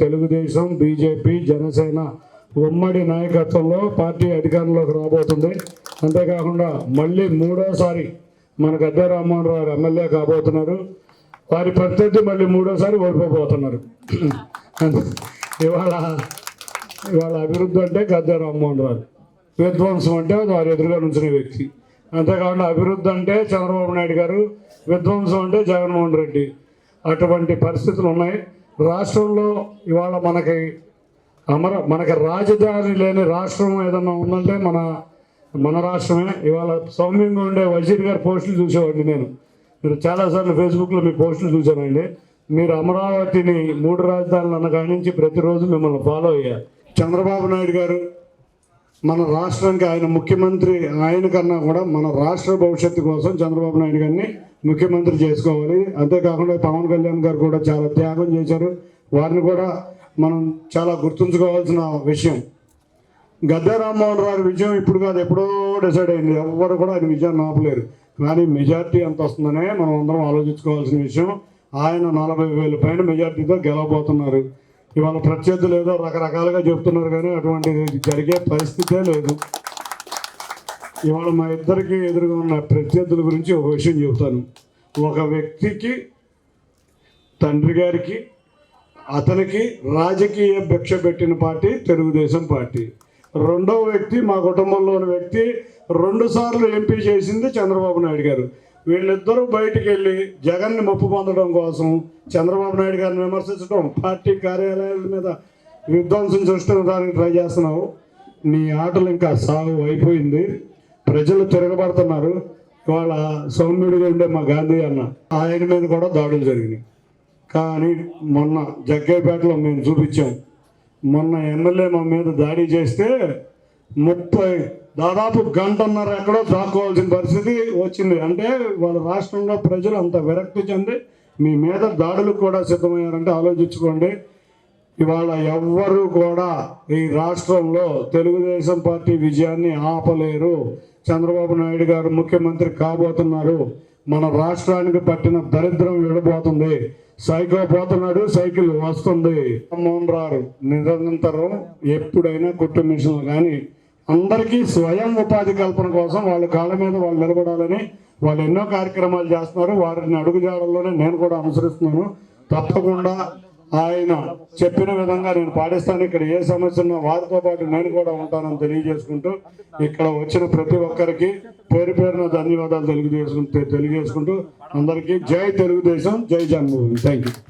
Telugu Desam BJP Janasena ఉమ్మడి నాయకత్వంలో party అధికారంలోకి రాబోతుంది. అంతేకాకుండా మళ్ళీ మూడోసారి మన గద్దె రామ్మోహన్ రావు ఎమ్మెల్యే కాబోతున్నారు. వారి ప్రత్యర్థి మళ్ళీ మూడోసారి ఓడిపోబోతున్నారు. ఇవాళ ఇవాళ అభివృద్ధి అంటే గద్దె రామ్మోహన్ రావు విధ్వంసం అంటే వారి ఎదురుగా నుంచిన వ్యక్తి. అంతేకాకుండా అభివృద్ధి అంటే చంద్రబాబు నాయుడు గారు విధ్వంసం అంటే జగన్మోహన్ రెడ్డి. అటువంటి పరిస్థితులు ఉన్నాయి. రాష్ట్రంలో ఇవాళ మనకి అమర మనకి రాజధాని లేని రాష్ట్రం ఏదన్నా ఉందంటే మన మన రాష్ట్రమే. ఇవాళ సౌమ్యంగా ఉండే వజీర్ గారి పోస్టులు చూసేవాడిని నేను. మీరు చాలాసార్లు ఫేస్బుక్లో మీ పోస్టులు చూశానండి మీరు అమరావతిని మూడు రాజధానులు అన్నకాడి నుంచి ప్రతిరోజు మిమ్మల్ని ఫాలో అయ్యారు చంద్రబాబు నాయుడు గారు మన రాష్ట్రానికి ఆయన ముఖ్యమంత్రి ఆయన కన్నా కూడా మన రాష్ట్ర భవిష్యత్తు కోసం చంద్రబాబు నాయుడు గారిని ముఖ్యమంత్రి చేసుకోవాలి. అంతేకాకుండా పవన్ కళ్యాణ్ గారు కూడా చాలా త్యాగం చేశారు. వారిని కూడా మనం చాలా గుర్తుంచుకోవాల్సిన విషయం. గద్దె రామ్మోహన్ రావు విజయం ఇప్పుడు కాదు ఎప్పుడో డిసైడ్ అయింది. ఎవరు కూడా ఆయన విజయాన్ని ఆపలేరు. కానీ మెజార్టీ ఎంత వస్తుందనే మనం అందరం ఆలోచించుకోవాల్సిన విషయం. ఆయన నలభై వేల పైన మెజార్టీతో గెలవబోతున్నారు. ఇవాళ ప్రత్యర్థులు ఏదో రకరకాలుగా చెప్తున్నారు కానీ అటువంటిది జరిగే పరిస్థితే లేదు. ఇవాళ మా ఇద్దరికి ఎదురుగా ఉన్న ప్రత్యర్థుల గురించి ఒక విషయం చెబుతాను. ఒక వ్యక్తికి తండ్రి గారికి అతనికి రాజకీయ భిక్ష పెట్టిన పార్టీ తెలుగుదేశం పార్టీ. రెండో వ్యక్తి మా కుటుంబంలోని వ్యక్తి రెండు సార్లు ఎంపీ చేసింది చంద్రబాబు నాయుడు గారు. వీళ్ళిద్దరూ బయటికి వెళ్ళి జగన్ని మొప్పు పొందడం కోసం చంద్రబాబు నాయుడు గారిని విమర్శించడం పార్టీ కార్యాలయాల మీద విధ్వంసం సృష్టించడానికి ట్రై చేస్తున్నావు. నీ ఆటలు ఇంకా సాగు అయిపోయింది. ప్రజలు తిరగబడుతున్నారు. ఇవాళ సౌమ్యుడిగా ఉండే మా గాంధీ అన్న ఆయన మీద కూడా దాడులు జరిగినాయి. కానీ మొన్న జగ్గేపేటలో మేము చూపించాం. మొన్న ఎమ్మెల్యే మా మీద దాడి చేస్తే ముప్పై దాదాపు గంటన్నర ఎక్కడో దాక్కోవాల్సిన పరిస్థితి వచ్చింది. అంటే వాళ్ళ రాష్ట్రంలో ప్రజలు అంత విరక్తి చెంది మీ మీద దాడులు కూడా సిద్ధమయ్యారంటే ఆలోచించుకోండి. ఇవాళ ఎవ్వరు కూడా ఈ రాష్ట్రంలో తెలుగుదేశం పార్టీ విజయాన్ని ఆపలేరు. చంద్రబాబు నాయుడు గారు ముఖ్యమంత్రి కాబోతున్నారు. మన రాష్ట్రానికి పట్టిన దరిద్రం విడబోతుంది. సైకిల్ పోతున్నాడు సైకిల్ వస్తుంది. మోహన్ రారు నిరంతరం ఎప్పుడైనా కుట్టు మిషన్లు కానీ అందరికీ స్వయం ఉపాధి కల్పన కోసం వాళ్ళ కాళ్ళ మీద వాళ్ళు నిలబడాలని వాళ్ళు ఎన్నో కార్యక్రమాలు చేస్తున్నారు. వారిని అడుగుజాడల్లోనే నేను కూడా అనుసరిస్తున్నాను. తప్పకుండా ఆయన చెప్పిన విధంగా నేను పాటిస్తాను. ఇక్కడ ఏ సమస్య ఉన్నా వారితో పాటు నేను కూడా ఉంటానని తెలియజేసుకుంటూ ఇక్కడ వచ్చిన ప్రతి ఒక్కరికి పేరు పేరున ధన్యవాదాలు తెలియజేసుకుంటూ తెలియజేసుకుంటూ అందరికీ జై తెలుగుదేశం జై జన్మభూమి థ్యాంక్ యూ